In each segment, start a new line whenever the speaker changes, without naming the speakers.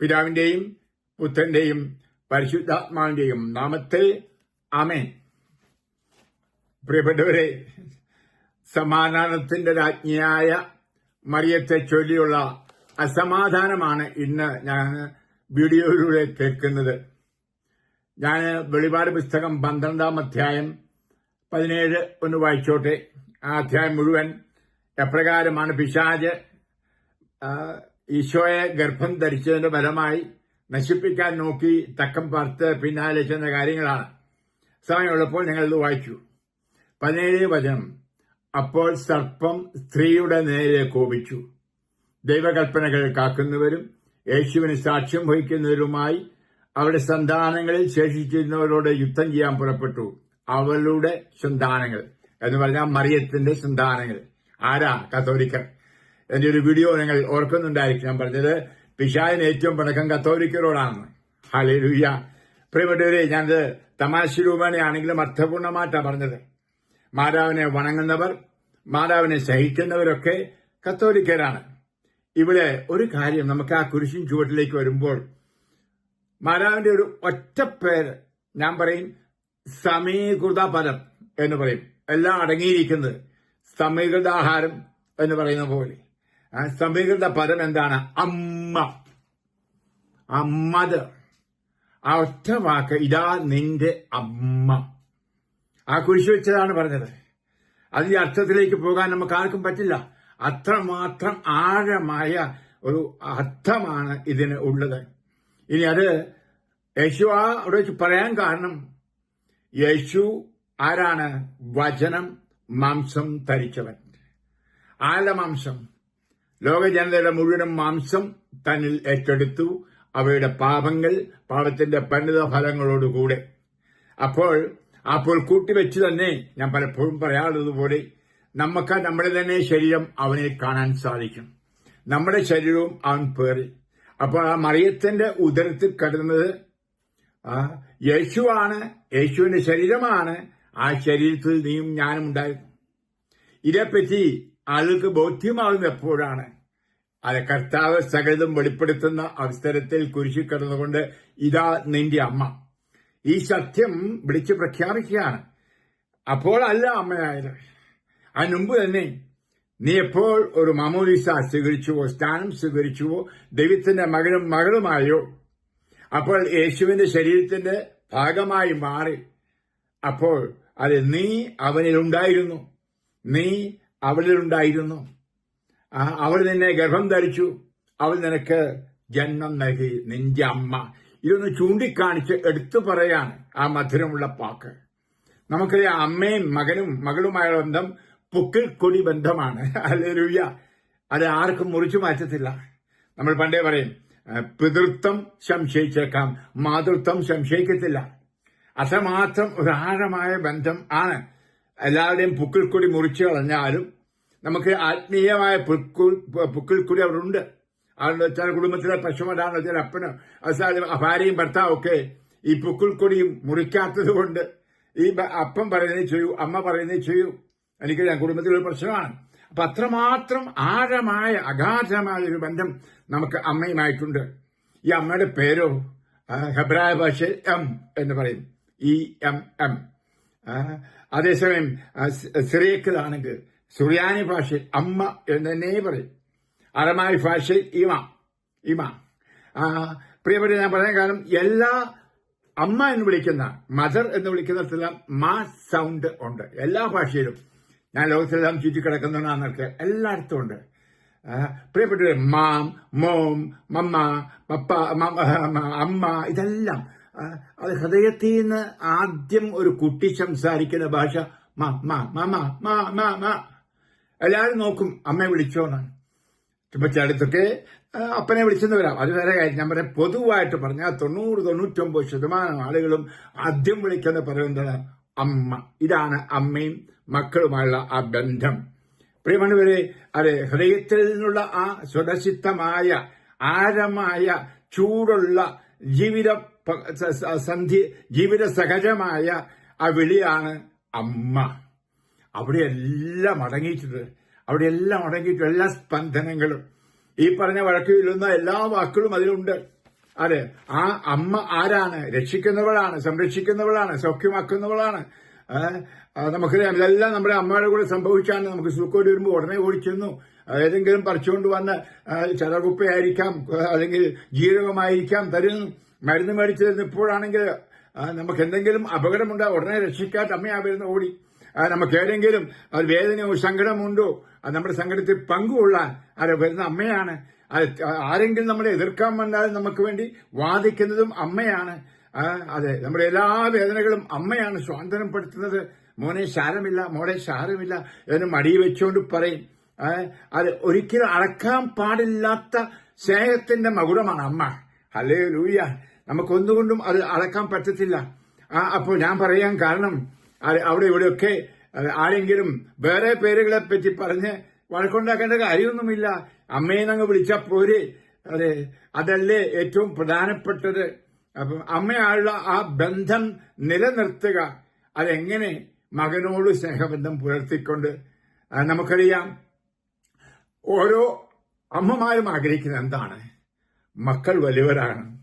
പിതാവിന്റെയും പുത്രന്റെയും പരിശുദ്ധാത്മാവിന്റെയും നാമത്തിൽ ആമേൻ. പ്രിയപ്പെട്ടവരെ സമാധാനത്തിന്റെ രാജ്ഞിയായ മറിയത്തെ ചൊല്ലിയുള്ള അസമാധാനമാണ് ഇന്ന് ഞാൻ വീഡിയോയിലൂടെ കേൾക്കുന്നത്. ഞാൻ വെളിപാട് പുസ്തകം പന്ത്രണ്ടാം അധ്യായം പതിനേഴ് ഒന്ന് വായിച്ചോട്ടെ. ആ അധ്യായം മുഴുവൻ എപ്രകാരമാണ് പിശാജ് ഈശോയെ ഗർഭം ധരിച്ചതിന്റെ ഫലമായി നശിപ്പിക്കാൻ നോക്കി തക്കം പാർത്ത് പിന്നാലെ ചെന്ന കാര്യങ്ങളാണ്. സമയമുള്ളപ്പോൾ ഞങ്ങൾ ഇത് വായിച്ചു പതിനേഴ് വചനം. അപ്പോൾ സർപ്പം സ്ത്രീയുടെ നേരെ കോപിച്ചു. ദൈവകൽപ്പനകൾ കാക്കുന്നവരും യേശുവിന് സാക്ഷ്യം വഹിക്കുന്നവരുമായി അവരുടെ സന്താനങ്ങളിൽ ശേഷിച്ചിരുന്നവരോട് യുദ്ധം ചെയ്യാൻ പുറപ്പെട്ടു. അവളുടെ സന്താനങ്ങൾ എന്ന് പറഞ്ഞാൽ മറിയത്തിന്റെ സന്താനങ്ങൾ. ആരാ? കത്തോലിക്കർ. എന്റെ ഒരു വീഡിയോ നിങ്ങൾ ഓർക്കുന്നുണ്ടായിരിക്കും. ഞാൻ പറഞ്ഞത് പിഷായൻ ഏറ്റവും പണക്കം കത്തോലിക്കരോടാണ് ഹലേലുയ്യ പ്രിയപ്പെട്ടവരെ ഞാനത് തമാശ രൂപേണയാണെങ്കിലും അർത്ഥപൂർണമായിട്ടാണ് പറഞ്ഞത്. മാതാവിനെ വണങ്ങുന്നവർ മാതാവിനെ സഹിക്കുന്നവരൊക്കെ കത്തോലിക്കരാണ്. ഇവിടെ ഒരു കാര്യം നമുക്ക് ആ കുരിശിൻ ചുവട്ടിലേക്ക് വരുമ്പോൾ മാതാവിന്റെ ഒരു ഒറ്റ പേര് ഞാൻ പറയും സമീകൃത പദം എന്ന് പറയും. എല്ലാം അടങ്ങിയിരിക്കുന്നത് സമീകൃതാഹാരം എന്ന് പറയുന്ന പോലെ. സമീകൃത പദം എന്താണ്? അമ്മ. അമ്മത്. ആ ഒറ്റ വാക്ക് ഇതാ നിന്റെ അമ്മ. ആ കുരിശു വെച്ചതാണ് പറഞ്ഞത്. അതിന്റെ അർത്ഥത്തിലേക്ക് പോകാൻ നമുക്ക് ആർക്കും പറ്റില്ല. അത്രമാത്രം ആഴമായ ഒരു അർത്ഥമാണ് ഇതിന് ഉള്ളത്. ഇനി അത് യേശു ആ അവിടെ വെച്ച് പറയാൻ കാരണം യേശു ആരാണ്? വചനം മാംസം ധരിച്ചവൻ. ആലമാംസം മാംസം? ലോക ജനതയുടെ മുഴുവനും മാംസം തന്നിൽ ഏറ്റെടുത്തു. അവയുടെ പാപങ്ങൾ പാപത്തിന്റെ പരിണിത ഫലങ്ങളോടുകൂടെ അപ്പോൾ അപ്പോൾ കൂട്ടിവെച്ച് തന്നെ ഞാൻ പലപ്പോഴും പറയാറുള്ളതുപോലെ നമുക്ക് നമ്മുടെ തന്നെ ശരീരം അവനെ കാണാൻ സാധിക്കും. നമ്മുടെ ശരീരവും അവൻ പേറി. അപ്പോൾ ആ മറിയത്തിന്റെ ഉദരത്തിൽ കിടന്നത് യേശുവാണ് യേശുവിന്റെ ശരീരമാണ്. ആ ശരീരത്തിൽ നീയും ഞാനും ഉണ്ടായിരുന്നു. ഇതേപ്പറ്റി ആളുകൾക്ക് ബോധ്യമാകുന്ന എപ്പോഴാണ്? അത് കർത്താവ് സകലതും വെളിപ്പെടുത്തുന്ന അവസരത്തിൽ കുരിശിൽ കിടന്നുകൊണ്ട് ഇതാ നിന്റെ അമ്മ. ഈ സത്യം വിളിച്ചു പ്രഖ്യാപിക്കുകയാണ്. അപ്പോൾ അല്ല അമ്മയായത് അതിനുമ്പ് തന്നെ നീ എപ്പോൾ ഒരു മാമോദിസ സ്വീകരിച്ചുവോ സ്ഥാനം സ്വീകരിച്ചുവോ ദൈവത്തിന്റെ മകനും മകളുമായോ? അപ്പോൾ യേശുവിന്റെ ശരീരത്തിന്റെ ഭാഗമായി മാറി. അപ്പോൾ അത് നീ അവനിലുണ്ടായിരുന്നു നീ അവളിലുണ്ടായിരുന്നു അവൾ നിന്നെ ഗർഭം ധരിച്ചു. അവൾ നിനക്ക് ജന്മം നൽകി. നിന്റെ അമ്മ. ഇതൊന്ന് ചൂണ്ടിക്കാണിച്ച് എടുത്തു പറയാണ് ആ മധുരമുള്ള പാക്ക്. നമുക്കറിയാം അമ്മയും മകനും മകളുമായുള്ള ബന്ധം പുക്കിൽ കൊടി ബന്ധമാണ്. അല്ലേലൂയ്യ അത് ആർക്കും മുറിച്ചു മാറ്റത്തില്ല. നമ്മൾ പണ്ടേ പറയും പിതൃത്വം സംശയിച്ചേക്കാം. മാതൃത്വം സംശയിക്കത്തില്ല. അത്രമാത്രം ഒരു ആഴമായ ബന്ധം ആണ്. എല്ലാവരുടെയും പുക്കിൽ കൊടി മുറിച്ചു കളഞ്ഞാലും നമുക്ക് ആത്മീയമായ പുൽക്കുൽ പുക്കിൽക്കുടി അവിടെ ഉണ്ട് അതെന്ന് വെച്ചാൽ കുടുംബത്തിലെ പശുമടാന്ന് വെച്ചാൽ അപ്പന് അവസാനം ഭാര്യയും ഭർത്താവും ഒക്കെ ഈ പുക്കിൽക്കൊടിയും മുറിക്കാത്തത് കൊണ്ട് ഈ അപ്പം പറയുന്നത് ചെയ്യൂ അമ്മ പറയുന്നത് ചെയ്യൂ. എനിക്ക് ഞാൻ കുടുംബത്തിലൊരു പ്രശ്നമാണ്. അപ്പൊ അത്രമാത്രം ആഴമായ അഗാധമായ ഒരു ബന്ധം നമുക്ക് അമ്മയുമായിട്ടുണ്ട്. ഈ അമ്മയുടെ പേരോ ഹെബ്രായ ഭാഷയിൽ എം എന്ന് പറയും. E M M. അതേസമയം സിറിയക്കിലാണെങ്കിൽ സുറിയാനി ഭാഷയിൽ അമ്മ എന്ന് തന്നെ പറയും. അറമായി ഭാഷയിൽ ഇമ ഇമ. പ്രിയപ്പെട്ട ഞാൻ പറയാൻ കാരണം എല്ലാ അമ്മ എന്ന് വിളിക്കുന്ന മദർ എന്ന് വിളിക്കുന്നിടത്തെല്ലാം മാ സൗണ്ട് ഉണ്ട്. എല്ലാ ഭാഷയിലും. ഞാൻ ലോകത്തെല്ലാം ചുറ്റിക്കിടക്കുന്നവനാന്നൊക്കെ എല്ലായിടത്തും ഉണ്ട്. ആ, പ്രിയപ്പെട്ടവരെ മാം മോം മമ്മ പപ്പ അമ്മ ഇതെല്ലാം. അത് ഹൃദയത്തിൽ നിന്ന് ആദ്യം ഒരു കുട്ടി സംസാരിക്കുന്ന ഭാഷ മാ മാ മാ മാ മാ മ. എല്ലാവരും നോക്കും. അമ്മയെ വിളിച്ചോന്നാണ്. ഇപ്പൊ ചിലത്തൊക്കെ അപ്പനെ വിളിച്ചെന്ന് വരാം. അത് വേറെ കാര്യം. ഞാൻ പറയാം പൊതുവായിട്ട് പറഞ്ഞാൽ തൊണ്ണൂറ് തൊണ്ണൂറ്റൊമ്പത് ശതമാനം ആളുകളും ആദ്യം വിളിക്കുന്ന പറയുന്നത് അമ്മ. ഇതാണ് അമ്മയും മക്കളുമായുള്ള ആ ബന്ധം. പ്രിയമണിവരെ അതെ ഹൃദയത്തിൽ നിന്നുള്ള ആ സ്വരസിദ്ധമായ ആഴമായ ചൂടുള്ള ജീവിത സന്ധി ജീവിത സഹജമായ ആ വിളിയാണ് അമ്മ. അവിടെ എല്ലാം അടങ്ങിയിട്ടുണ്ട്. അവിടെ എല്ലാം അടങ്ങിയിട്ടുണ്ട് എല്ലാ സ്പന്ദനങ്ങളും. ഈ പറഞ്ഞ വഴക്കിലുള്ള എല്ലാ വാക്കുകളും അതിലുണ്ട്. അതെ ആ അമ്മ ആരാണ്? രക്ഷിക്കുന്നവളാണ് സംരക്ഷിക്കുന്നവളാണ് സൗഖ്യമാക്കുന്നവളാണ്. നമുക്കറിയാം ഇതെല്ലാം നമ്മുടെ അമ്മയുടെ കൂടെ സംഭവിച്ചാണ് നമുക്ക് സുഖോട് വരുമ്പോൾ ഉടനെ ഓടിച്ചെന്നു. ഏതെങ്കിലും പറിച്ചുകൊണ്ട് വന്ന് ചതകുപ്പയായിരിക്കാം അല്ലെങ്കിൽ ജീരകമായിരിക്കാം തരുന്നു. മരുന്ന് മേടിച്ചു തരുന്നു ഇപ്പോഴാണെങ്കിൽ നമുക്ക് എന്തെങ്കിലും അപകടമുണ്ടാകും ഉടനെ രക്ഷിക്കാത്ത അമ്മയാ വരുന്ന ഓടി. നമുക്ക് ഏതെങ്കിലും അത് വേദനയോ സങ്കടമുണ്ടോ അത് നമ്മുടെ സങ്കടത്തിൽ പങ്കുകൊള്ളാൻ അത് വരുന്ന അമ്മയാണ്. അത് ആരെങ്കിലും നമ്മളെ എതിർക്കാൻ വന്നാൽ നമുക്ക് വേണ്ടി വാദിക്കുന്നതും അമ്മയാണ്. അതെ നമ്മുടെ എല്ലാ വേദനകളും അമ്മയാണ് സ്വാതന്ത്ര്യപ്പെടുത്തുന്നത്. മോനെ ശാരമില്ല മോളെ ശാരമില്ല എന്ന് മടി വെച്ചുകൊണ്ട് പറയും. അത് ഒരിക്കലും അടക്കാൻ പാടില്ലാത്ത സ്നേഹത്തിന്റെ മകുടമാണ് അമ്മ. അല്ലേ ലൂയ നമുക്കൊന്നുകൊണ്ടും അത് അളക്കാൻ പറ്റത്തില്ല. അപ്പോൾ ഞാൻ പറയാൻ കാരണം അവിടെ ഇവിടെയൊക്കെ ആരെങ്കിലും വേറെ പേരുകളെ പറ്റി പറഞ്ഞ് വഴക്കുണ്ടാക്കേണ്ട കാര്യമൊന്നുമില്ല. അമ്മയെ അങ്ങ് വിളിച്ചാൽ പോരെ. അതെ അതല്ലേ ഏറ്റവും പ്രധാനപ്പെട്ടത്. അപ്പം അമ്മയായുള്ള ആ ബന്ധം നിലനിർത്തുക. അതെങ്ങനെ മകനോട് സ്നേഹബന്ധം പുലർത്തിക്കൊണ്ട് നമുക്കറിയാം ഓരോ അമ്മമാരും ആഗ്രഹിക്കുന്നത് എന്താണ്? മക്കൾ വലിയവരാണ്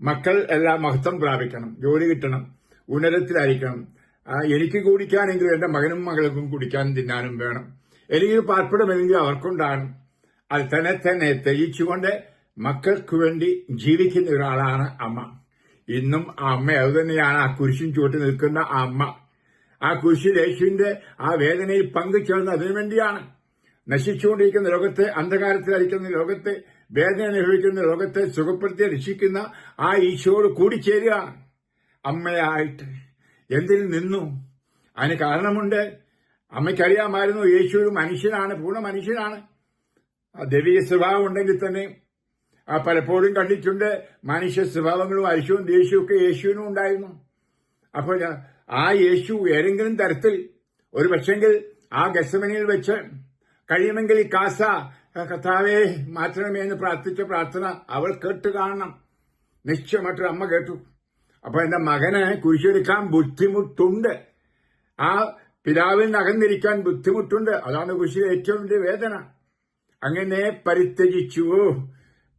മക്കൾ എല്ലാം മഹത്വം പ്രാപിക്കണം. ജോലി കിട്ടണം. ഉന്നതത്തിലായിരിക്കണം. എനിക്ക് കുടിക്കാനെങ്കിലും എന്റെ മകനും മകൾക്കും കുടിക്കാനും തിന്നാനും വേണം. എനിക്ക് പാർപ്പിടമെങ്കിൽ അവർക്കുണ്ടാണ്. അത് തന്നെ തന്നെ തെളിയിച്ചുകൊണ്ട് മക്കൾക്ക് വേണ്ടി ജീവിക്കുന്ന ഒരാളാണ് അമ്മ. ഇന്നും ആ അമ്മ അത് തന്നെയാണ് ആ കുരിശിൻ ചുവട്ടി നിൽക്കുന്ന ആ അമ്മ. ആ കുരിശിൽ യേശുവിന്റെ ആ വേദനയിൽ പങ്കുചേർന്ന് അതിനു വേണ്ടിയാണ്. നശിച്ചുകൊണ്ടിരിക്കുന്ന ലോകത്തെ അന്ധകാരത്തിലരിക്കുന്ന ലോകത്തെ വേദന അനുഭവിക്കുന്ന ലോകത്തെ സുഖപ്പെടുത്തി രക്ഷിക്കുന്ന ആ ഈശോട് കൂടിച്ചേരുകയാണ് അമ്മയായിട്ട് എന്തിൽ നിന്നു? അതിന് കാരണമുണ്ട്. അമ്മയ്ക്കറിയാമായിരുന്നു യേശു ഒരു മനുഷ്യനാണ് പൂർണ മനുഷ്യനാണ്. ആ ദൈവിക സ്വഭാവം ഉണ്ടെങ്കിൽ തന്നെ ആ പലപ്പോഴും കണ്ടിട്ടുണ്ട് മനുഷ്യ സ്വഭാവങ്ങളും അരിശുവും ദേഷ്യവും ഒക്കെ യേശുവിനും ഉണ്ടായിരുന്നു. അപ്പോൾ ആ യേശു ഏതെങ്കിലും തരത്തിൽ ഒരു പക്ഷെങ്കിൽ ആ ഗസമനിയിൽ വെച്ച് കഴിയുമെങ്കിൽ കാസ കഥാവെ മാറ്റണമേ എന്ന് പ്രാർത്ഥിച്ച പ്രാർത്ഥന അവൾ കേട്ട് കാണണം. നിശ്ചയമായിട്ടൊരു അമ്മ കേട്ടു. അപ്പൊ എന്റെ മകന് കുരിശെടുക്കാൻ ബുദ്ധിമുട്ടുണ്ട്. ആ പിതാവിൽ നകന്നിരിക്കാൻ ബുദ്ധിമുട്ടുണ്ട്. അതാണ് കുരിശിലെ ഏറ്റവും വലിയ വേദന. അങ്ങനെ പരിത്യജിച്ചു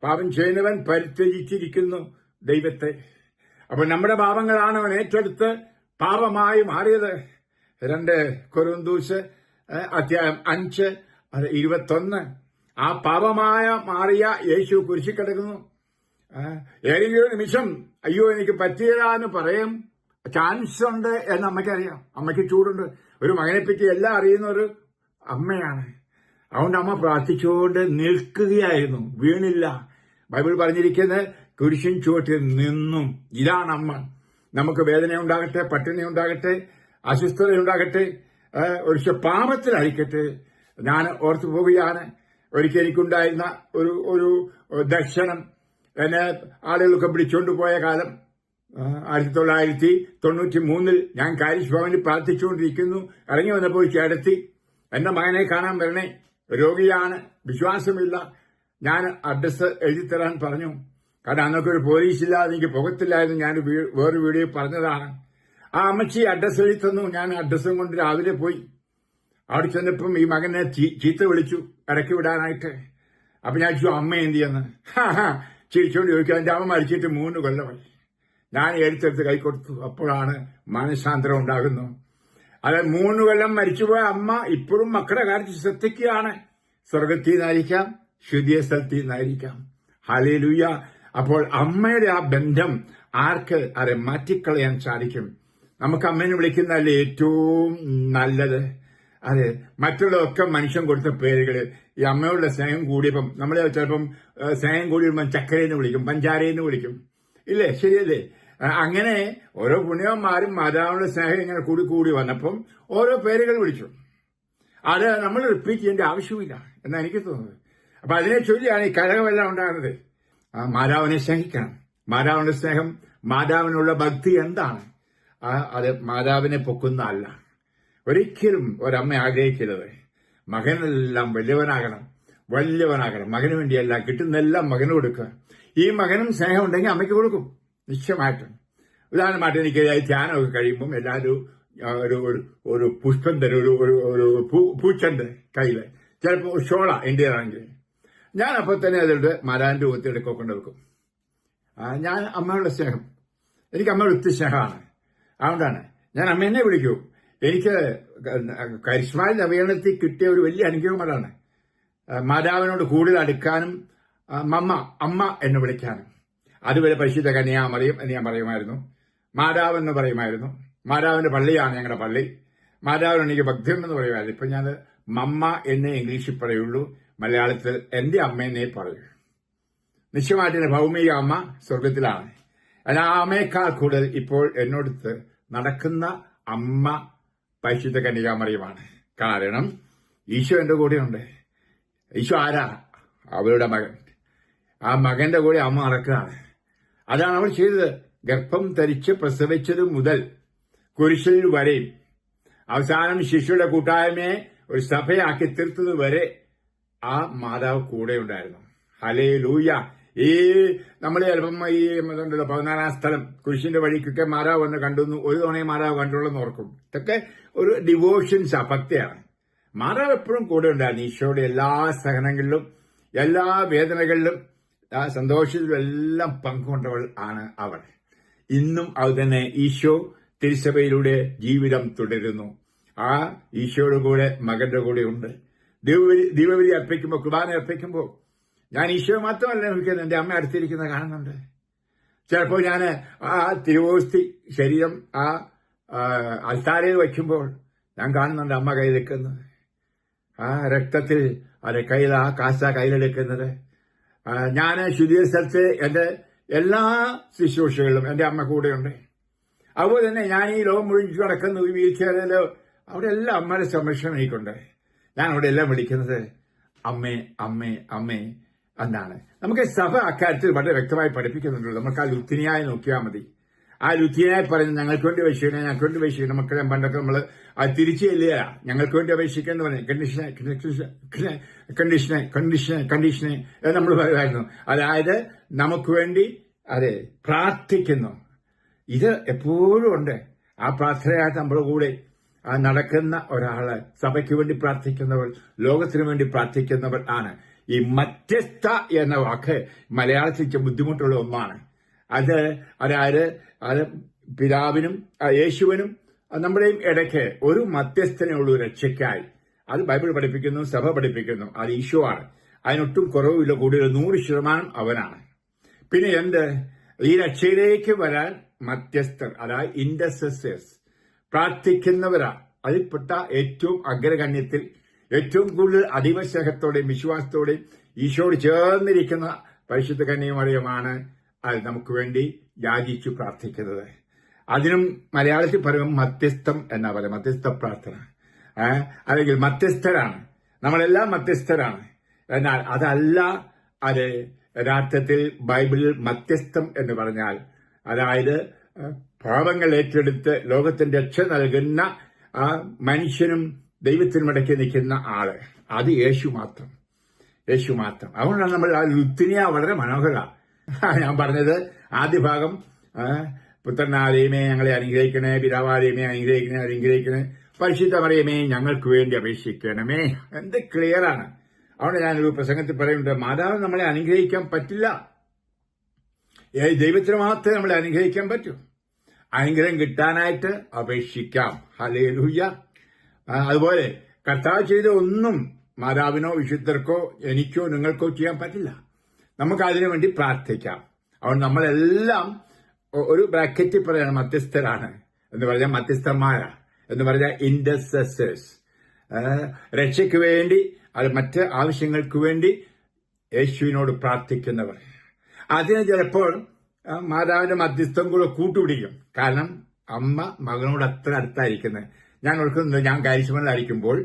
പാപം ചെയ്യുന്നവൻ പരിത്യജിച്ചിരിക്കുന്നു ദൈവത്തെ. അപ്പൊ നമ്മുടെ പാപങ്ങളാണ് അവൻ ഏറ്റെടുത്ത് പാപമായി മാറിയത്. രണ്ട് കൊരുന്തൂസ് അധ്യായം അഞ്ച് ഇരുപത്തൊന്ന്. ആ പാപമായ മാറിയ യേശു കുരിശി കിടക്കുന്നു. ഏതെങ്കിലും നിമിഷം അയ്യോ എനിക്ക് പറ്റിയതാ എന്ന് പറയും. ചാൻസ് ഉണ്ട് എന്ന് അമ്മയ്ക്കറിയാം. അമ്മയ്ക്ക് ചൂടുണ്ട്. ഒരു മകനെ പറ്റി എല്ലാം അറിയുന്ന ഒരു അമ്മയാണ്. അതുകൊണ്ട് അമ്മ പ്രാർത്ഥിച്ചുകൊണ്ട് നിൽക്കുകയായിരുന്നു. വീണില്ല. ബൈബിൾ പറഞ്ഞിരിക്കുന്നത് കുരിശിൻ ചുവട്ടിൽ നിന്നും. ഇതാണ് അമ്മ. നമുക്ക് വേദന ഉണ്ടാകട്ടെ പട്ടിണി ഉണ്ടാകട്ടെ അസ്വസ്ഥത ഉണ്ടാകട്ടെ ഒരു പാപത്തിലായിരിക്കട്ടെ. ഞാൻ ഓർത്തു പോവുകയാണ് ഒരിക്കൽ എനിക്കുണ്ടായിരുന്ന ഒരു ഒരു ദർശനം എന്നെ ആളുകളൊക്കെ പിടിച്ചുകൊണ്ട് പോയ കാലം ആയിരത്തി തൊള്ളായിരത്തി തൊണ്ണൂറ്റി മൂന്നിൽ ഞാൻ കാരിഷ് ഭവനിൽ പ്രാർത്ഥിച്ചുകൊണ്ടിരിക്കുന്നു. ഇറങ്ങി വന്നപ്പോൾ ചേടത്തി എന്റെ മകനെ കാണാൻ വരണേ രോഗിയാണ് വിശ്വാസമില്ല. ഞാൻ അഡ്രസ് എഴുതിത്തരാൻ തരാൻ പറഞ്ഞു. കാരണം അന്നൊക്കെ ഒരു പോലീസില്ലാതെ എനിക്ക് പുകത്തില്ലായിരുന്നു. ഞാൻ വേറെ വീഡിയോ പറഞ്ഞതാണ്. ആ അമ്മച്ചി അഡ്രസ് എഴുതി തന്നു. ഞാൻ അഡ്രസ്സും കൊണ്ട് രാവിലെ പോയി. അവിടെ ചെന്നപ്പം ഈ മകനെ ചീത്ത വിളിച്ചു ഇടയ്ക്ക് വിടാനായിട്ട്. അപ്പൊ ഞാൻ ചോദിച്ചു അമ്മ എന്ത് ചെയ്യുന്നു? ചിരിച്ചോണ്ട് ചോദിക്കുക എന്റെ അമ്മ മരിച്ചിട്ട് മൂന്ന് കൊല്ലമായി. ഞാൻ എടുത്തെടുത്ത് കൈ കൊടുത്തു. അപ്പോഴാണ് മനഃശാന്തരം ഉണ്ടാകുന്നു. അത് മൂന്ന് കൊല്ലം മരിച്ചുപോയ അമ്മ ഇപ്പോഴും മക്കളുടെ കാര്യത്തിൽ ശ്രദ്ധിക്കുകയാണ്. സ്വർഗത്തിൽ നിന്നായിരിക്കാം ശുദ്ധിയ സ്ഥലത്തിൽ നിന്നായിരിക്കാം. ഹാലേലുയ്യ അപ്പോൾ അമ്മയുടെ ആ ബന്ധം ആർക്ക് അത് മാറ്റിക്കളയാൻ സാധിക്കും? നമുക്ക് അമ്മേനെ വിളിക്കുന്നതല്ലേ ഏറ്റവും നല്ലത്? അതെ. മറ്റുള്ളതൊക്കെ മനുഷ്യൻ കൊടുത്ത പേരുകൾ ഈ അമ്മയോടുള്ള സ്നേഹം കൂടിയപ്പം നമ്മൾ ചിലപ്പം സ്നേഹം കൂടി വരുമ്പം ചക്കരയെന്ന് വിളിക്കും പഞ്ചാരയെന്ന് വിളിക്കും. ഇല്ലേ? ശരിയല്ലേ? അങ്ങനെ ഓരോ പുണ്യവന്മാരും മാതാവിനുള്ള സ്നേഹം ഇങ്ങനെ കൂടി കൂടി വന്നപ്പം ഓരോ പേരുകൾ വിളിച്ചു. അത് നമ്മൾ റിപ്പീറ്റ് ചെയ്യേണ്ട ആവശ്യമില്ല എന്നാണ് എനിക്ക് തോന്നുന്നത്. അപ്പൊ അതിനെ ചൊല്ലിയാണ് ഈ കലകമെല്ലാം ഉണ്ടാകുന്നത്. മാതാവിനെ സ്നേഹിക്കണം. മാതാവിന്റെ സ്നേഹം മാതാവിനുള്ള ഭക്തി എന്താണ്? അത് മാതാവിനെ പൊക്കുന്ന അല്ല. ഒരിക്കലും ഒരമ്മ ആഗ്രഹിക്കരുത്. മകനെല്ലാം വലിയവനാകണം വലിയവനാകണം. മകന് വേണ്ടിയല്ല കിട്ടുന്നെല്ലാം മകന് കൊടുക്കുക. ഈ മകനും സ്നേഹം ഉണ്ടെങ്കിൽ അമ്മയ്ക്ക് കൊടുക്കും നിശ്ചയമായിട്ടും. ഉദാഹരണമായിട്ട് എനിക്ക് ധ്യാനമൊക്കെ കഴിയുമ്പം എല്ലാവരും ഒരു ഒരു ഒരു പുഷ്പം തരും ഒരു ഒരു ഒരു പൂച്ചന്റെ കയ്യിൽ ചിലപ്പോൾ ഷോള എന്റെ ആണെങ്കിൽ. ഞാൻ അപ്പോൾ തന്നെ അതിലൂടെ മരാന്റെ ഒത്തിയെടുക്കെ കൊണ്ട് വെക്കും. ഞാൻ അമ്മയുടെ സ്നേഹം. എനിക്ക് അമ്മയുടെ ഒത്തിരി സ്നേഹമാണ്. അതുകൊണ്ടാണ് ഞാൻ അമ്മേനെ വിളിക്കൂ. എനിക്ക് കരിസ്മായിൽ നവീകരണത്തിൽ കിട്ടിയ ഒരു വലിയ അനുഗ്രഹം അതാണ്. മാതാവിനോട് കൂടുതൽ അടുക്കാനും മമ്മ അമ്മ എന്ന് വിളിക്കാനും. അതുവരെ പരിശുദ്ധ കന്യാമറിയും എന്ന് ഞാൻ പറയുമായിരുന്നു. മാതാവ് എന്ന് പറയുമായിരുന്നു. മാതാവിന്റെ പള്ളിയാണ് ഞങ്ങളുടെ പള്ളി. മാതാവിന് എനിക്ക് എന്ന് പറയുമായിരുന്നു. ഇപ്പൊ ഞാൻ മമ്മ എന്നേ ഇംഗ്ലീഷിൽ പറയുള്ളൂ. മലയാളത്തിൽ എന്റെ അമ്മയെന്നേ പറയൂ. നിശ്ചയമായിട്ട് എന്റെ ഭൗമിക അമ്മ സ്വർഗത്തിലാണ് ആ അമ്മയേക്കാൾ കൂടുതൽ ഇപ്പോൾ എന്നോടത്ത് നടക്കുന്ന അമ്മ പരിശുദ്ധ കന്യകാമറിയുമാണ്. കാരണം ഈശോ എന്റെ കൂടെയുണ്ട്. ഈശോ ആരാ? അവരുടെ മകൻ. ആ മകന്റെ കൂടെ അമ്മ നടക്കുകയാണ്. അതാണ് അവൾ ചെയ്തത്. ഗർഭം ധരിച്ച് പ്രസവിച്ചത് മുതൽ കുരിശിൽ വരെയും അവസാനം ശിശുയുടെ കൂട്ടായ്മയെ ഒരു സഭയാക്കി തീർത്തത് വരെ ആ മാതാവ് കൂടെ ഉണ്ടായിരുന്നു ഹലേ ലൂയ ഈ നമ്മൾ ചിലപ്പം ഈ ഇതുണ്ടല്ലോ പതിനാലാം സ്ഥലം കുരിശിന്റെ വഴിക്കൊക്കെ മാതാവ് വന്ന് കണ്ടു ഒരു തവണയും മാതാവ് കണ്ടുള്ളൂ ഓർക്കും. ഇതൊക്കെ ഒരു ഡിവോഷൻസ് ഭക്തിയാണ്. മാതാവ് എപ്പോഴും കൂടെ ഉണ്ടായിരുന്നു ഈശോയുടെ എല്ലാ സഹനങ്ങളിലും എല്ലാ വേദനകളിലും ആ സന്തോഷത്തിലും എല്ലാം പങ്കുകൊണ്ടവൾ ആണ് അവൾ. ഇന്നും അത് തന്നെ ഈശോ തിരുസഭയിലൂടെ ജീവിതം തുടരുന്നു. ആ ഈശോയുടെ കൂടെ മകന്റെ കൂടെ ഉണ്ട്. ദീപവലി ദീപവലി അർപ്പിക്കുമ്പോൾ കുർബാന അർപ്പിക്കുമ്പോൾ ഞാൻ ഈശോ മാത്രമല്ല നോക്കിയത് എന്റെ അമ്മ അടുത്തിരിക്കുന്ന കാണുന്നുണ്ട്. ചിലപ്പോൾ ഞാൻ ആ തിരുവോസ്തി ശരീരം ആ അൽത്താരയിൽ വയ്ക്കുമ്പോൾ ഞാൻ കാണുന്നുണ്ട് അമ്മ കയ്യിലെടുക്കുന്നത് ആ രക്തത്തിൽ അതെ കയ്യിൽ ആ കാശ കയ്യിലെടുക്കുന്നത്. ഞാൻ ശുദ്ധീയ സ്ഥലത്ത് എന്റെ എല്ലാ ശുശ്രൂഷകളിലും എന്റെ അമ്മ കൂടെയുണ്ട്. അതുപോലെ തന്നെ ഞാൻ ഈ ലോകം മുഴുവൻ കിടക്കുന്ന ഈ വീൽ അവിടെ എല്ലാം അമ്മയുടെ സംരക്ഷണം എനിക്കുണ്ട്. ഞാൻ അവിടെ എല്ലാം വിളിക്കുന്നത് അമ്മേ അമ്മേ അമ്മേ എന്നാണ് നമുക്ക് സഭ അക്കാര്യത്തിൽ വളരെ വ്യക്തമായി പഠിപ്പിക്കുന്നുണ്ട്. നമുക്ക് ആ ലുത്തിനിയായി നോക്കിയാൽ മതി. ആ ലുത്തിനായി പറയുന്നത് ഞങ്ങൾക്ക് വേണ്ടി അപേക്ഷിക്കണം ഞങ്ങൾക്ക് വേണ്ടി അപേക്ഷിക്കണം. മക്കളെ പണ്ടൊക്കെ നമ്മൾ തിരിച്ചു ചെല്ലുക. ഞങ്ങൾക്ക് വേണ്ടി അപേക്ഷിക്കാന്ന് പറഞ്ഞു കണ്ടീഷനെ കണ്ടീഷനെ കണ്ടീഷനെ കണ്ടീഷനെ നമ്മൾ പറയുമായിരുന്നു. അതായത് നമുക്ക് വേണ്ടി അതെ പ്രാർത്ഥിക്കുന്നു. ഇത് എപ്പോഴും ഉണ്ട്. ആ പ്രാർത്ഥനയായിട്ട് നമ്മുടെ കൂടെ നടക്കുന്ന ഒരാൾ സഭയ്ക്ക് വേണ്ടി പ്രാർത്ഥിക്കുന്നവൾ ലോകത്തിന് വേണ്ടി പ്രാർത്ഥിക്കുന്നവൾ ആണ്. ഈ മധ്യസ്ഥ എന്ന വാക്ക് മലയാളത്തിൽ ബുദ്ധിമുട്ടുള്ള ഒന്നാണ്. അത് അതായത് അത് പിതാവിനും യേശുവിനും നമ്മുടെയും ഇടയ്ക്ക് ഒരു മധ്യസ്ഥനെ ഉള്ളു രക്ഷയ്ക്കായി. അത് ബൈബിൾ പഠിപ്പിക്കുന്നു സഭ പഠിപ്പിക്കുന്നു അത് ഈശോ ആണ്. അതിനൊട്ടും കുറവില്ല കൂടുതൽ നൂറ് ശതമാനം അവനാണ്. പിന്നെ എന്ത്? ഈ രക്ഷയിലേക്ക് വരാൻ മധ്യസ്ഥർ അതായത് ഇന്റർസെസേഴ്സ് പ്രാർത്ഥിക്കുന്നവരാ. അതിൽപ്പെട്ട ഏറ്റവും അഗ്രഗണ്യത്തിൽ ഏറ്റവും കൂടുതൽ അതീവ സ്നേഹത്തോടെയും വിശ്വാസത്തോടെയും ഈശോട് ചേർന്നിരിക്കുന്ന പരിശുദ്ധ കന്യമറിയമാണ് അത് നമുക്ക് വേണ്ടി യാചിച്ചു പ്രാർത്ഥിക്കുന്നത്. അതിനും മലയാളത്തിൽ പറയുമ്പോൾ മധ്യസ്ഥം എന്നാ പറയുക. മധ്യസ്ഥ പ്രാർത്ഥന? അല്ലെങ്കിൽ മധ്യസ്ഥരാണ്. നമ്മളെല്ലാം മധ്യസ്ഥരാണ്. എന്നാൽ അതല്ല അത് യഥാർത്ഥത്തിൽ ബൈബിളിൽ മധ്യസ്ഥം എന്ന് പറഞ്ഞാൽ അതായത് പാപങ്ങൾ ഏറ്റെടുത്ത് ലോകത്തിന്റെ രക്ഷ നൽകുന്ന മനുഷ്യനും ദൈവത്തിനും മടക്കി നിൽക്കുന്ന ആൾ. അത് യേശു മാത്രം. യേശു മാത്രം. അതുകൊണ്ടാണ് നമ്മൾ ആ ലുത്തിനിയ വളരെ മനോഹര. ഞാൻ പറഞ്ഞത് ആദ്യ ഭാഗം പുത്രനാരെയുമേ ഞങ്ങളെ അനുഗ്രഹിക്കണേ പിതാവാരെയുമേ അനുഗ്രഹിക്കണേ അനുഗ്രഹിക്കണേ പരിശുദ്ധമറിയമേ ഞങ്ങൾക്ക് വേണ്ടി അപേക്ഷിക്കണമേ. എന്ത് ക്ലിയറാണ് അതുകൊണ്ട് ഞാനൊരു പ്രസംഗത്തിൽ പറയുന്നുണ്ട് മാതാവ് നമ്മളെ അനുഗ്രഹിക്കാൻ പറ്റില്ല. ദൈവത്തിന് മാത്രമേ നമ്മളെ അനുഗ്രഹിക്കാൻ പറ്റൂ. അനുഗ്രഹം കിട്ടാനായിട്ട് അപേക്ഷിക്കാം. ഹലേലൂയ്യ ആ, അതുപോലെ കർത്താവ് ചെയ്ത ഒന്നും മാതാവിനോ വിശുദ്ധർക്കോ എനിക്കോ നിങ്ങൾക്കോ ചെയ്യാൻ പറ്റില്ല. നമുക്ക് അതിനു വേണ്ടി പ്രാർത്ഥിക്കാം. അതുകൊണ്ട് നമ്മളെല്ലാം ഒരു ബ്രാക്കറ്റിൽ പറയണം മധ്യസ്ഥരാണ് എന്ന് പറഞ്ഞാൽ മധ്യസ്ഥന്മാരാ എന്ന് പറഞ്ഞാൽ ഇൻഡസ്സേഴ്സ് രക്ഷയ്ക്ക് വേണ്ടി അത് മറ്റ് ആവശ്യങ്ങൾക്ക് വേണ്ടി യേശുവിനോട് പ്രാർത്ഥിക്കുന്നവർ. അതിന് ചിലപ്പോൾ മാതാവിന്റെ മധ്യസ്ഥം കൂടെ കൂട്ടുപിടിക്കും. കാരണം അമ്മ മകനോട് അത്ര അടുത്തായിരിക്കുന്നത്. ഞാൻ ഓർക്കുന്നത് ഞാൻ കാര്യക്ഷമനായിരിക്കുമ്പോൾ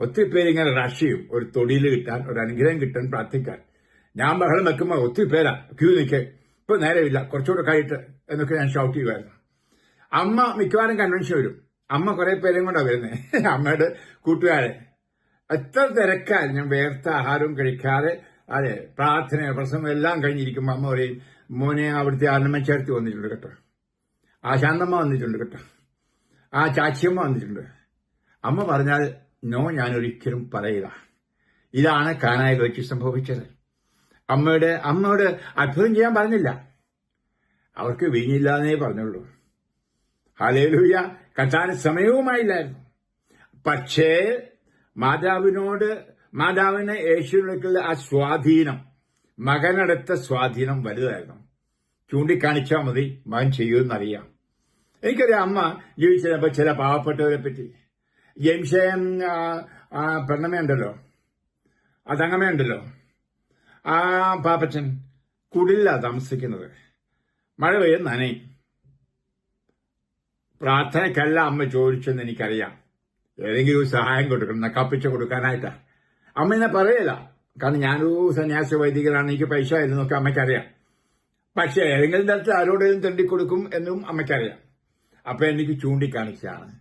ഒത്തിരി പേര് ഇങ്ങനെ റഷ് ചെയ്യും. ഒരു തൊടിയിൽ കിട്ടാൻ ഒരു അനുഗ്രഹം കിട്ടാൻ പ്രാർത്ഥിക്കാൻ. ഞാൻ ബഹളം വെക്കുമ്പോൾ ഒത്തിരി പേരാ ക്യൂ നിൽക്കെ. ഇപ്പൊ നേരമില്ല കുറച്ചുകൂടെ കഴിയിട്ട് എന്നൊക്കെ ഞാൻ ഷൗട്ട് ചെയ്യുമായിരുന്നു. അമ്മ മിക്കവാറും കൺവെൻഷൻ വരും. അമ്മ കുറെ പേരെയും കൊണ്ടാ വരുന്നത് അമ്മയുടെ കൂട്ടുകാരെ. എത്ര തിരക്കാൽ ഞാൻ വേർത്ത ആഹാരവും കഴിക്കാതെ അതെ പ്രാർത്ഥന പ്രസംഗം എല്ലാം കഴിഞ്ഞിരിക്കുമ്പോൾ അമ്മ പറയും മോനെ അവിടുത്തെ അന്നമ്മ ചേർത്തി വന്നിട്ടുണ്ട് കേട്ടോ. ആശാന്തമ്മ ശാന്തമ്മ വന്നിട്ടുണ്ട് കേട്ടോ. ആ ചാച്ചിയമ്മ വന്നിട്ടുണ്ട്. അമ്മ പറഞ്ഞാൽ നോ ഞാൻ ഒരിക്കലും പറയില്ല. ഇതാണ് കാനായിൽ വെച്ച് സംഭവിച്ചത്. അമ്മയുടെ അമ്മയോട് അത്ഭുതം ചെയ്യാൻ പറഞ്ഞില്ല. അവർക്ക് വീഞ്ഞില്ല എന്നേ പറഞ്ഞുള്ളൂ. ഹലേലൂയ കത്താൻ സമയവുമായില്ലായിരുന്നു. പക്ഷേ മാതാവിനോട് മാതാവിന് യേശുവിനോടുള്ള ആ സ്വാധീനം മകനടുത്ത സ്വാധീനം വലുതായിരുന്നു. ചൂണ്ടിക്കാണിച്ചാൽ മതി മകൻ ചെയ്യുമെന്നറിയാം. എനിക്കറിയാം അമ്മ ജീവിച്ചപ്പോ ചില പാവപ്പെട്ടവരെ പറ്റി. ജംഷയൻ പെണ്ണമ്മയുണ്ടല്ലോ ആ തങ്ങമ്മയുണ്ടല്ലോ ആ പാപ്പച്ചൻ കുടില താമസിക്കുന്നത്. മഴ പെയ്യും നനയും. പ്രാർത്ഥനയ്ക്കല്ല അമ്മ ചോദിച്ചെന്ന് എനിക്കറിയാം. ഏതെങ്കിലും ഒരു സഹായം കൊടുക്കണം കപ്പിച്ച കൊടുക്കാനായിട്ടാ. അമ്മ എന്നെ പറയല. കാരണം ഞാനൊരു സന്യാസ വൈദികനാണ് എനിക്ക് പൈസ എന്നൊക്കെ അമ്മയ്ക്കറിയാം. പക്ഷെ ഏതെങ്കിലും തരത്തിൽ ആരോടെങ്കിലും തണ്ടിക്കൊടുക്കും എന്നും അമ്മയ്ക്കറിയാം. അപ്പൊ എനിക്ക് ചൂണ്ടിക്കാണിച്ചാണ്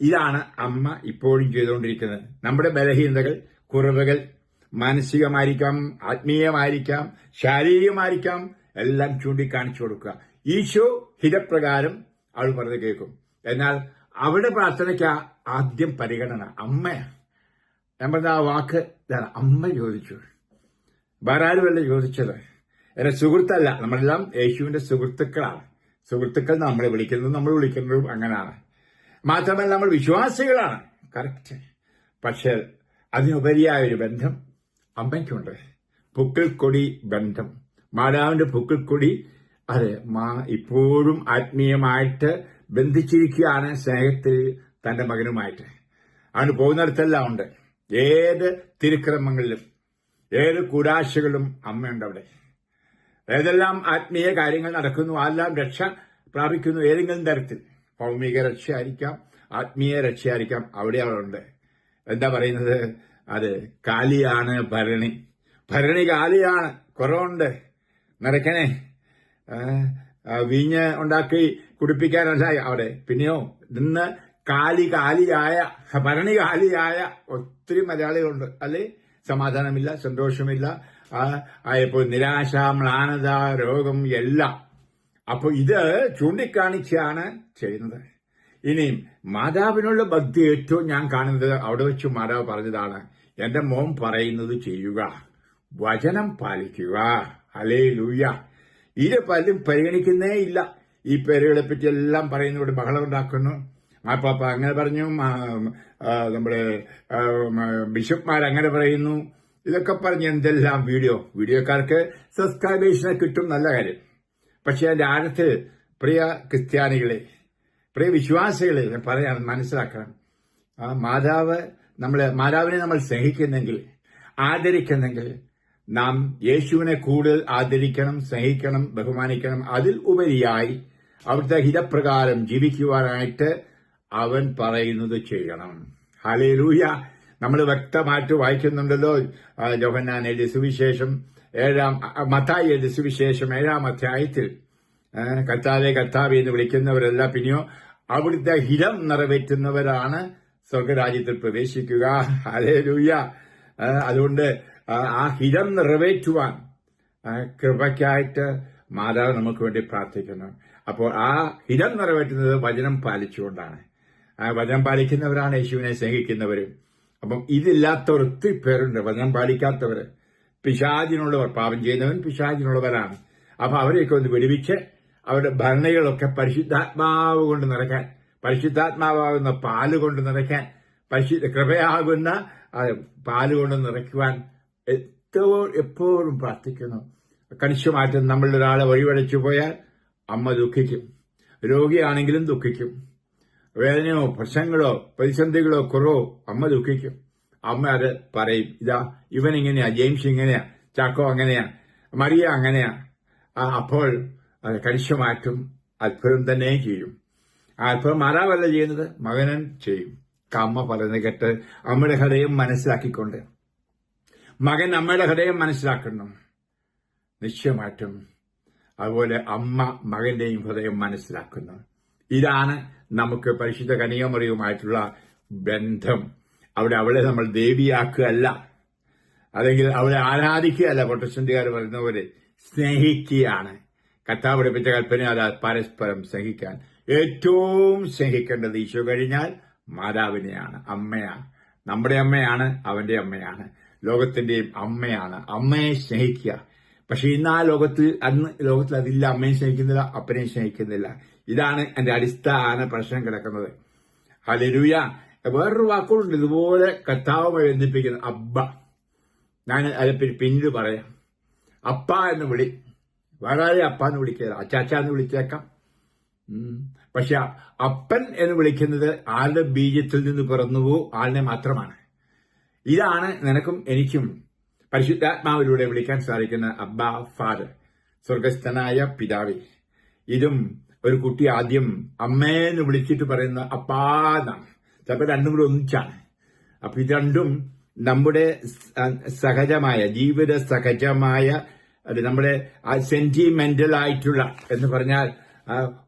ഇതാണ് അമ്മ ഇപ്പോഴും ചെയ്തുകൊണ്ടിരിക്കുന്നത്. നമ്മുടെ ബലഹീനതകൾ കുറവുകൾ മാനസികമായിരിക്കാം ആത്മീയമായിരിക്കാം ശാരീരികമായിരിക്കാം എല്ലാം ചൂണ്ടിക്കാണിച്ചു കൊടുക്കുക. ഈശോ ഹിതപ്രകാരം അവൾ പറഞ്ഞു കേൾക്കും. എന്നാൽ അവിടെ പ്രാർത്ഥനയ്ക്ക് ആദ്യം പരിഗണന അമ്മ ഞാൻ ആ വാക്ക് അമ്മ ചോദിച്ചു. വേറെ ചോദിച്ചത്. എന്റെ സുഹൃത്തല്ല. നമ്മളെല്ലാം യേശുവിന്റെ സുഹൃത്തുക്കളാണ്. സുഹൃത്തുക്കൾ നമ്മളെ വിളിക്കുന്നതും നമ്മൾ വിളിക്കുന്നതും അങ്ങനെയാണ് മാത്രമല്ല നമ്മൾ വിശ്വാസികളാണ്. കറക്റ്റ് പക്ഷേ അതിനുപരിയായ ഒരു ബന്ധം അമ്മയ്ക്കുണ്ട്. പുക്കിൾക്കൊടി ബന്ധം. മാതാവിന്റെ പുക്കിൾക്കൊടി അതെ മാ ഇപ്പോഴും ആത്മീയമായിട്ട് ബന്ധിച്ചിരിക്കുകയാണ് സ്നേഹത്തിൽ തന്റെ മകനുമായിട്ട്. അവന് പോകുന്നിടത്തെല്ലാം ഉണ്ട്. ഏത് തിരുക്രമങ്ങളിലും ഏത് കൂടാശകളും അമ്മയുണ്ട് അവിടെ. ഏതെല്ലാം ആത്മീയ കാര്യങ്ങൾ നടക്കുന്നു അതെല്ലാം രക്ഷ പ്രാപിക്കുന്നു ഏതെങ്കിലും തരത്തിൽ. ഭൗമിക രക്ഷയായിരിക്കാം ആത്മീയ രക്ഷയായിരിക്കാം. അവിടെ അവളുണ്ട് എന്താ പറയുന്നത്? അത് കാലിയാണ് ഭരണി. ഭരണി കാലിയാണ്. കുറവുണ്ട്. നിറയ്ക്കണേ വീഞ്ഞ് ഉണ്ടാക്കി കുടിപ്പിക്കാനല്ല അവിടെ. പിന്നെയോ ഇന്ന് കാലി കാലിയായ ഭരണി കാലിയായ ഒത്തിരി മലയാളികളുണ്ട്. അല്ലേ? സമാധാനമില്ല സന്തോഷമില്ല. ഇപ്പോൾ നിരാശ മ്ലാനത രോഗം എല്ലാം. അപ്പോൾ ഇത് ചൂണ്ടിക്കാണിച്ചാണ് ചെയ്യുന്നത്. ഇനിയും മാതാവിനുള്ള ഭക്തി ഏറ്റവും ഞാൻ കാണുന്നത് അവിടെ വെച്ച് മാതാവ് പറഞ്ഞതാണ് എന്റെ മോൻ പറയുന്നത് ചെയ്യുക വചനം പാലിക്കുക. അലേ ലൂയ ഇത് പലരും പരിഗണിക്കുന്നേ ഇല്ല. ഈ പേരുകളെ പറ്റി എല്ലാം പറയുന്നു ബഹളം ഉണ്ടാക്കുന്നു. ആ പാപ്പ അങ്ങനെ പറഞ്ഞു നമ്മുടെ ബിഷപ്പ്മാർ അങ്ങനെ പറയുന്നു. ഇതൊക്കെ പറഞ്ഞ് എന്തെല്ലാം വീഡിയോ? വീഡിയോക്കാർക്ക് സബ്സ്ക്രൈബേഷനെ കിട്ടും നല്ല കാര്യം. പക്ഷെ അതിന്റെ ആഴത്തിൽ പ്രിയ ക്രിസ്ത്യാനികളെ പ്രിയ വിശ്വാസികളെ ഞാൻ പറയാൻ മനസ്സിലാക്കണം. ആ മാതാവ് നമ്മളെ മാതാവിനെ നമ്മൾ സ്നേഹിക്കുന്നെങ്കിൽ ആദരിക്കുന്നെങ്കിൽ നാം യേശുവിനെ കൂടുതൽ ആദരിക്കണം സ്നേഹിക്കണം ബഹുമാനിക്കണം. അതിൽ ഉപരിയായി അവിടുത്തെ ഹിതപ്രകാരം ജീവിക്കുവാനായിട്ട് അവൻ പറയുന്നത് ചെയ്യണം. ഹലേലൂയ നമ്മൾ വ്യക്തമായിട്ട് വായിക്കുന്നുണ്ടല്ലോ. ജോഹന്നാൻ എഴുതിയ സുവിശേഷം ഏഴാം മത്തായി എഴുതിയ സുവിശേഷം ഏഴാം അധ്യായത്തിൽ കത്താലെ കർത്താവെ എന്ന് വിളിക്കുന്നവരെല്ലാം പിന്നെയോ അവിടുത്തെ ഹിരം നിറവേറ്റുന്നവരാണ് സ്വർഗരാജ്യത്തിൽ പ്രവേശിക്കുക. ഹലേലൂയ ലൂയ അതുകൊണ്ട് ആ, ഹിരം നിറവേറ്റുവാൻ കൃപയ്ക്കായിട്ട് മാതാവ് നമുക്ക് വേണ്ടി പ്രാർത്ഥിക്കണം അപ്പോൾ ആ ഹിരം നിറവേറ്റുന്നത് വചനം പാലിച്ചുകൊണ്ടാണ്. വചനം പാലിക്കുന്നവരാണ് യേശുവിനെ സ്നേഹിക്കുന്നവരും. അപ്പം ഇതില്ലാത്തവർ ഒത്തിരി പേരുണ്ട് വചനം പാലിക്കാത്തവര്. പിശാചിനുള്ളവർ പാപം ചെയ്യുന്നവൻ പിശാചിനുള്ളവരാണ് അപ്പൊ അവരെയൊക്കെ ഒന്ന് വെടിവിച്ച് അവരുടെ ഭരണികളൊക്കെ പരിശുദ്ധാത്മാവ് കൊണ്ട് നിറയ്ക്കാൻ പരിശുദ്ധാത്മാവാകുന്ന പാൽ കൊണ്ട് നിറയ്ക്കാൻ പരിശുദ്ധ കൃപയാകുന്ന പാൽ കൊണ്ട് നിറയ്ക്കുവാൻ എപ്പോഴും എപ്പോഴും പ്രാർത്ഥിക്കുന്നു. കണിശമാറ്റം നമ്മളിൽ ഒരാളെ പോയാൽ അമ്മ ദുഃഖിക്കും. രോഗിയാണെങ്കിലും ദുഃഖിക്കും. വേദനയോ പ്രശ്നങ്ങളോ പ്രതിസന്ധികളോ കുറവോ അമ്മ ദുഃഖിക്കും. അമ്മ അത് പറയും. ഇതാ ഇവൻ ഇങ്ങനെയാ ജെയിംസ് ഇങ്ങനെയാ ചാക്കോ അങ്ങനെയാ മറിയ അങ്ങനെയാ. അപ്പോൾ അത് കണിശമായിട്ടും അത്ഭുതം തന്നെ ചെയ്യും. ആ അത്ഭുതം മാറാവല്ല ചെയ്യുന്നത്? മകനൻ ചെയ്യും. അമ്മ പറയുന്നത് കേട്ട് അമ്മയുടെ ഹൃദയം മനസ്സിലാക്കിക്കൊണ്ട്. മകൻ അമ്മയുടെ ഹൃദയം മനസ്സിലാക്കണം. നിശ്ചയമായിട്ടും അതുപോലെ അമ്മ മകന്റെയും ഹൃദയം മനസ്സിലാക്കുന്നു. ഇതാണ് നമുക്ക് പരിശുദ്ധ കനികമറിയുമായിട്ടുള്ള ബന്ധം. അവിടെ അവളെ നമ്മൾ ദേവിയാക്കുകയല്ല. അല്ലെങ്കിൽ അവളെ ആരാധിക്കുകയല്ല. പ്രൊട്ടസ്റ്റന്റുകാർ പറയുന്ന പോലെ സ്നേഹിക്കുകയാണ്. കർത്താവ് പഠിപ്പിച്ച കൽപ്പന അത് പരസ്പരം സ്നേഹിക്കാൻ. ഏറ്റവും സ്നേഹിക്കേണ്ടത് ഈശോ കഴിഞ്ഞാൽ മാതാവിനെയാണ് അമ്മയാണ്. നമ്മുടെ അമ്മയാണ് അവന്റെ അമ്മയാണ്. ലോകത്തിന്റെയും അമ്മയാണ്. അമ്മയെ സ്നേഹിക്കുക. പക്ഷെ ഇന്ന് ആ ലോകത്തിൽ അന്ന് ലോകത്തിൽ അതില്ല. അമ്മയെ സ്നേഹിക്കുന്നില്ല അപ്പനെയും സ്നേഹിക്കുന്നില്ല. ഇതാണ് എന്റെ അടിസ്ഥാന പ്രശ്നം കിടക്കുന്നത്. ഹലരുയ വേറൊരു വാക്കുകളുണ്ട് ഇതുപോലെ കർത്താവുമായി ബന്ധിപ്പിക്കുന്ന അബ്ബ. ഞാൻ അതിൽ പിന്നീട് പറയാം. അപ്പ എന്ന് വിളി. വേറെ അപ്പ എന്ന് വിളിക്കുക. അച്ചാച്ച എന്ന് വിളിച്ചേക്കാം. പക്ഷെ അപ്പൻ എന്ന് വിളിക്കുന്നത് ആളുടെ ബീജത്തിൽ നിന്ന് പിറന്നുവോ ആളിനെ മാത്രമാണ്. ഇതാണ് നിനക്കും എനിക്കും പരിശുദ്ധാത്മാവിലൂടെ വിളിക്കാൻ സാധിക്കുന്ന അബ്ബ ഫാദർ സ്വർഗസ്ഥനായ പിതാവി. ഇതും ഒരു കുട്ടി ആദ്യം അമ്മേന്ന് വിളിച്ചിട്ട് പറയുന്ന അപ്പാന്നാണ് ചിലപ്പോൾ രണ്ടും കൂടി ഒന്നിച്ചാണ്. അപ്പൊ ഇത് രണ്ടും നമ്മുടെ സഹജമായ ജീവിത സഹജമായ നമ്മുടെ സെന്റിമെന്റൽ ആയിട്ടുള്ള എന്ന് പറഞ്ഞാൽ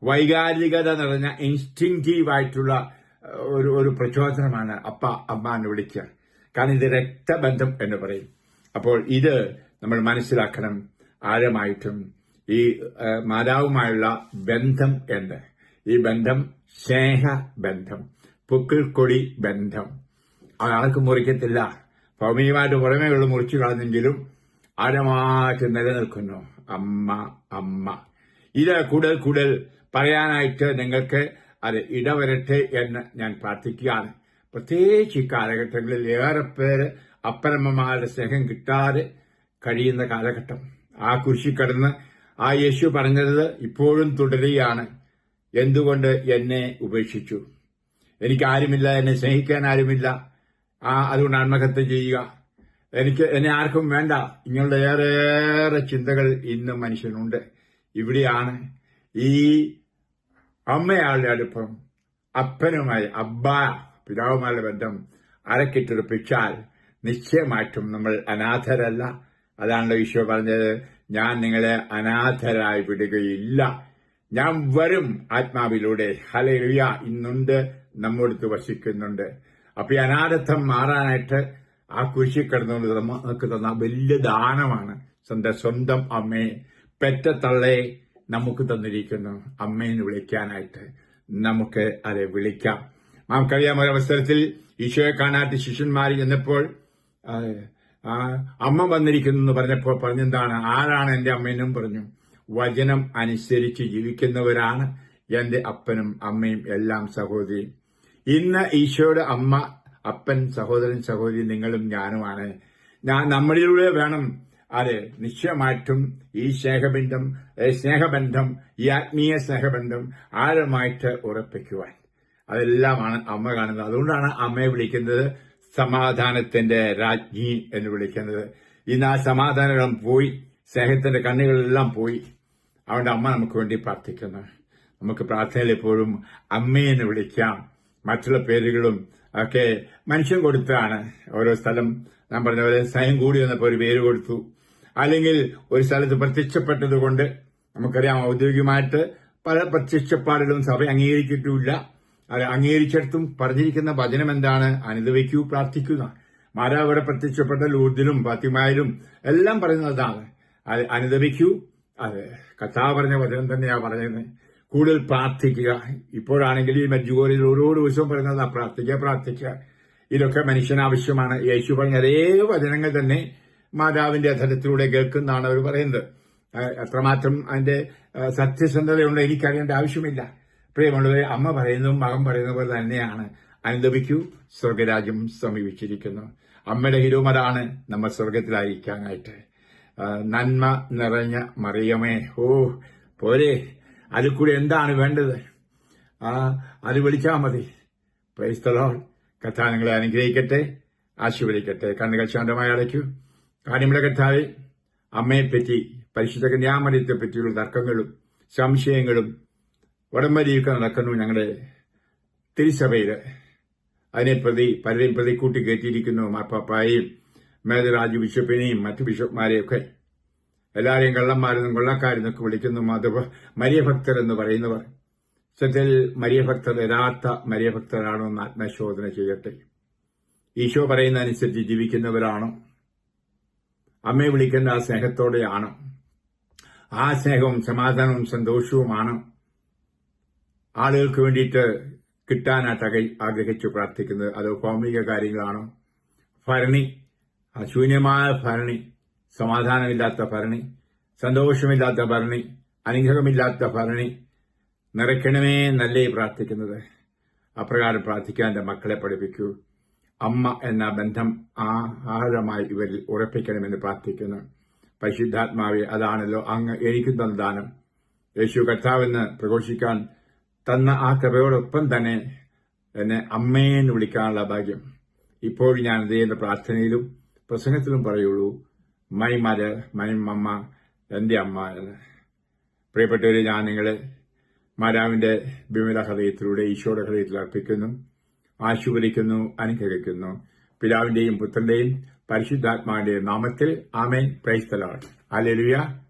വൈകാരികത നിറഞ്ഞ ഇൻസ്റ്റിങ്റ്റീവ് ആയിട്ടുള്ള ഒരു ഒരു പ്രചോദനമാണ് അപ്പ അമ്മ എന്ന് വിളിക്കുക. കാരണം ഇത് രക്തബന്ധം എന്ന് പറയും. അപ്പോൾ ഇത് നമ്മൾ മനസ്സിലാക്കണം. ആഴമായിട്ടും ഈ മാതാവുമായുള്ള ബന്ധം എന്ത്? ഈ ബന്ധം സ്നേഹ ബന്ധം പുക്കിൾക്കൊടി ബന്ധം. ആർക്കും മുറിക്കത്തില്ല? ഭൗമികമായിട്ട് പുറമേയുള്ള മുറിച്ചു കളഞ്ഞെങ്കിലും ആഴമായിട്ട് നിലനിൽക്കുന്നു? അമ്മ അമ്മ. ഇത് കൂടുതൽ കൂടുതൽ പറയാനായിട്ട് നിങ്ങൾക്ക് അത് ഇടവരട്ടെ എന്ന് ഞാൻ പ്രാർത്ഥിക്കുകയാണ്. പ്രത്യേകിച്ച് ഈ കാലഘട്ടങ്ങളിൽ ഏറെ പേര് അപ്പനമ്മമാരുടെ സ്നേഹം കിട്ടാതെ കഴിയുന്ന കാലഘട്ടം. ആ കുരിശി കടന്ന് ആ യേശു പറഞ്ഞത് ഇപ്പോഴും തുടരുകയാണ്. എന്തുകൊണ്ട് എന്നെ ഉപേക്ഷിച്ചു? എനിക്ക് ആരുമില്ല എന്നെ സ്നേഹിക്കാൻ ആരുമില്ല. ആ അതുകൊണ്ട് ആത്മഹത്യ ചെയ്യുക. എനിക്ക് എന്നെ ആർക്കും വേണ്ട. ഇങ്ങനെയുള്ള ഏറെ ചിന്തകൾ ഇന്ന് മനുഷ്യനുണ്ട്. ഇവിടെയാണ് ഈ അമ്മയാളുടെ അടുപ്പം അപ്പനുമായി അബ്ബ പിതാവുമായുള്ള ബന്ധം അരക്കിട്ടുറപ്പിച്ചാൽ നിശ്ചയമായിട്ടും നമ്മൾ അനാഥരല്ല. അതാണല്ലോ ഈശോ പറഞ്ഞത്. ഞാൻ നിങ്ങളെ അനാഥരായി വിടുകയില്ല. ഞാൻ വരും ആത്മാവിലൂടെ. ഹലയിലുയ ഇന്നുണ്ട് നമ്മോടത്ത് വസിക്കുന്നുണ്ട്. അപ്പൊ ഈ അനാഥത്വം മാറാനായിട്ട് ആ കുരിശി കിടന്നുകൊണ്ട് നമുക്ക് തന്ന വലിയ ദാനമാണ്. സ്വന്തം സ്വന്തം അമ്മയെ പെറ്റ തള്ളയെ നമുക്ക് തന്നിരിക്കുന്നു. അമ്മയെന്ന് വിളിക്കാനായിട്ട് നമുക്ക് അത് വിളിക്കാം. നമുക്കറിയാം ഒരവസരത്തിൽ ഈശോയെ കാണാത്ത ശിഷ്യന്മാർ ചെന്നപ്പോൾ അമ്മ വന്നിരിക്കുന്നു എന്ന് പറഞ്ഞപ്പോൾ പറഞ്ഞെന്താണ്? ആരാണ് എന്റെ അമ്മയെന്നും പറഞ്ഞു. വചനം അനുസരിച്ച് ജീവിക്കുന്നവരാണ് എന്റെ അപ്പനും അമ്മയും എല്ലാം സഹോദരിയും. ഇന്ന് ഈശോയുടെ അമ്മ അപ്പൻ സഹോദരൻ സഹോദരി നിങ്ങളും ഞാനുമാണ്. നമ്മളിലൂടെ വേണം അതെ നിശ്ചയമായിട്ടും ഈ സ്നേഹബന്ധം സ്നേഹബന്ധം ഈ ആത്മീയ സ്നേഹബന്ധം ആഴമായിട്ട് ഉറപ്പിക്കുവാൻ. അതെല്ലാമാണ് അമ്മ കാണുന്നത്. അതുകൊണ്ടാണ് അമ്മയെ വിളിക്കുന്നത്. സമാധാനത്തിന്റെ രാജ്ഞി എന്ന് വിളിക്കുന്നത്. ഇന്ന് ആ സമാധാനം പോയി സ്നേഹത്തിന്റെ കണ്ണുകളെല്ലാം പോയി. അവന്റെ അമ്മ നമുക്ക് വേണ്ടി പ്രാർത്ഥിക്കുന്നു. നമുക്ക് പ്രാർത്ഥനയിൽ എപ്പോഴും അമ്മയെന്ന് വിളിക്കാം. മറ്റുള്ള പേരുകളും ഒക്കെ മനുഷ്യൻ കൊടുത്താണ്. ഓരോ സ്ഥലം ഞാൻ പറഞ്ഞ പോലെ സ്നേഹം കൂടി വന്നപ്പോൾ ഒരു പേര് കൊടുത്തു. അല്ലെങ്കിൽ ഒരു സ്ഥലത്ത് പ്രത്യക്ഷപ്പെട്ടത് കൊണ്ട് നമുക്കറിയാം ഔദ്യോഗികമായിട്ട് പല പ്രത്യക്ഷപ്പാടുകളും സഭ അംഗീകരിച്ചിട്ടുമില്ല. അംഗീകരിച്ചിടത്തും പറഞ്ഞിരിക്കുന്ന വചനം എന്താണ്? അനുദവിക്കൂ പ്രാർത്ഥിക്കുക. മാതാവ് ഇവിടെ പ്രത്യക്ഷപ്പെട്ട ലൂർദിലും ഫാത്തിമായിലും എല്ലാം പറയുന്നതാണ്. അത് അനുദവിക്കൂ. അത് കഥാ പറഞ്ഞ വചനം തന്നെയാ പറയുന്നത്. കൂടുതൽ പ്രാർത്ഥിക്കുക. ഇപ്പോഴാണെങ്കിൽ ഈ മജ്ജുകോരിൽ ഓരോ ദിവസവും പറയുന്നത് പ്രാർത്ഥിക്കുക പ്രാർത്ഥിക്കുക. ഇതൊക്കെ മനുഷ്യന് ആവശ്യമാണ്. യേശു പറഞ്ഞ അതേ വചനങ്ങൾ തന്നെ മാതാവിന്റെ അധരത്തിലൂടെ കേൾക്കുന്നതാണ് അവർ പറയുന്നത്. എത്രമാത്രം അതിന്റെ സത്യസന്ധതയുണ്ട്. എനിക്കറിയേണ്ട ആവശ്യമില്ല. പ്രിയമുള്ളവരെ അമ്മ പറയുന്നതും മകൻ പറയുന്ന പോലെ തന്നെയാണ്. അനുദപിക്കൂ സ്വർഗരാജ്യം സമീപിച്ചിരിക്കുന്നു. അമ്മയുടെ ഹിരോമതാണ് നമ്മൾ സ്വർഗത്തിലായിരിക്കാനായിട്ട്. നന്മ നിറഞ്ഞ മറിയമേ ഓ പോരെ. അതിൽ കൂടി എന്താണ് വേണ്ടത്? ആ അത് വിളിച്ചാൽ മതി. പ്രൈസ്തലോൾ കഥ നിങ്ങളെ അനുഗ്രഹിക്കട്ടെ ആശീർവദിക്കട്ടെ. കണ്ണുകൾ ശാന്തമായി അടയ്ക്കൂ. കാര്യമുള്ള കഥാവിൽ അമ്മയെപ്പറ്റി പരിശുദ്ധ കന്യാമരത്തെ പറ്റിയുള്ള തർക്കങ്ങളും സംശയങ്ങളും ഉടമ്പടിയൊക്കെ നടക്കുന്നു ഞങ്ങളുടെ തിരുസഭയിൽ അതിനെ പ്രതി പലരെയും പ്രതി കൂട്ടി കയറ്റിയിരിക്കുന്നു മാപ്പാപ്പായെയും മേധരാജു ബിഷപ്പിനെയും മറ്റു ബിഷപ്പ്മാരെയൊക്കെ. എല്ലാവരെയും കള്ളന്മാരെന്നും കൊള്ളക്കാരെന്നൊക്കെ വിളിക്കുന്നു മാധവ മരിയഭക്തർ എന്ന് പറയുന്നവർ. സത്യത്തിൽ മരിയഭക്തർ യഥാർത്ഥ മരിയഭക്തരാണോ എന്ന് ആത്മശോധന ചെയ്യട്ടെ. ഈശോ പറയുന്ന അനുസരിച്ച് ജീവിക്കുന്നവരാണോ. അമ്മയെ വിളിക്കേണ്ട ആ സ്നേഹത്തോടെയാണോ. ആ സ്നേഹവും സമാധാനവും സന്തോഷവുമാണ്. ആളുകൾക്ക് വേണ്ടിയിട്ട് കിട്ടാനായിട്ട് ആഗ്രഹിച്ചു പ്രാർത്ഥിക്കുന്നത് അത് ഭൗമിക കാര്യങ്ങളാണോ? ഭരണി അശൂന്യമായ ശൂന്യമായ ഭരണി സമാധാനമില്ലാത്ത ഭരണി സന്തോഷമില്ലാത്ത ഭരണി അനുഗ്രഹമില്ലാത്ത ഭരണി നിറയ്ക്കണമേ നല്ലേ പ്രാർത്ഥിക്കുന്നത്? അപ്രകാരം പ്രാർത്ഥിക്കാൻ എന്റെ മക്കളെ പഠിപ്പിക്കൂ. അമ്മ എന്ന ബന്ധം ആഹാരമായി ഇവരിൽ ഉറപ്പിക്കണമെന്ന് പ്രാർത്ഥിക്കുന്നു. പരിശുദ്ധാത്മാവെ അതാണല്ലോ അങ്ങ് എനിക്കും തന്ന ദാനം. യേശു കർത്താവെന്ന് പ്രഘോഷിക്കാൻ തന്ന ആ കൃപയോടൊപ്പം തന്നെ എന്നെ അമ്മയെന്ന് വിളിക്കാനുള്ള ഭാഗ്യം. ഇപ്പോഴും ഞാൻ ദൈവന്റെ പ്രാർത്ഥനയിലും പ്രസംഗത്തിലും പറയുള്ളൂ മൈ മദർ മൈ മമ്മ എന്റെ അമ്മ പ്രിയപ്പെട്ടവരെ ഞാൻ നിങ്ങളെ മാതാവിന്റെ വിമല ഹൃദയത്തിലൂടെ ഈശോയുടെ ഹൃദയത്തിൽ അർപ്പിക്കുന്നു ആശുപലിക്കുന്നു അനുഗ്രഹിക്കുന്നു. പിതാവിന്റെയും പുത്രന്റെയും പരിശുദ്ധാത്മാവിന്റെയും നാമത്തിൽ ആമേൻ. പ്രൈസ്തലാണ് അല്ലെലുയ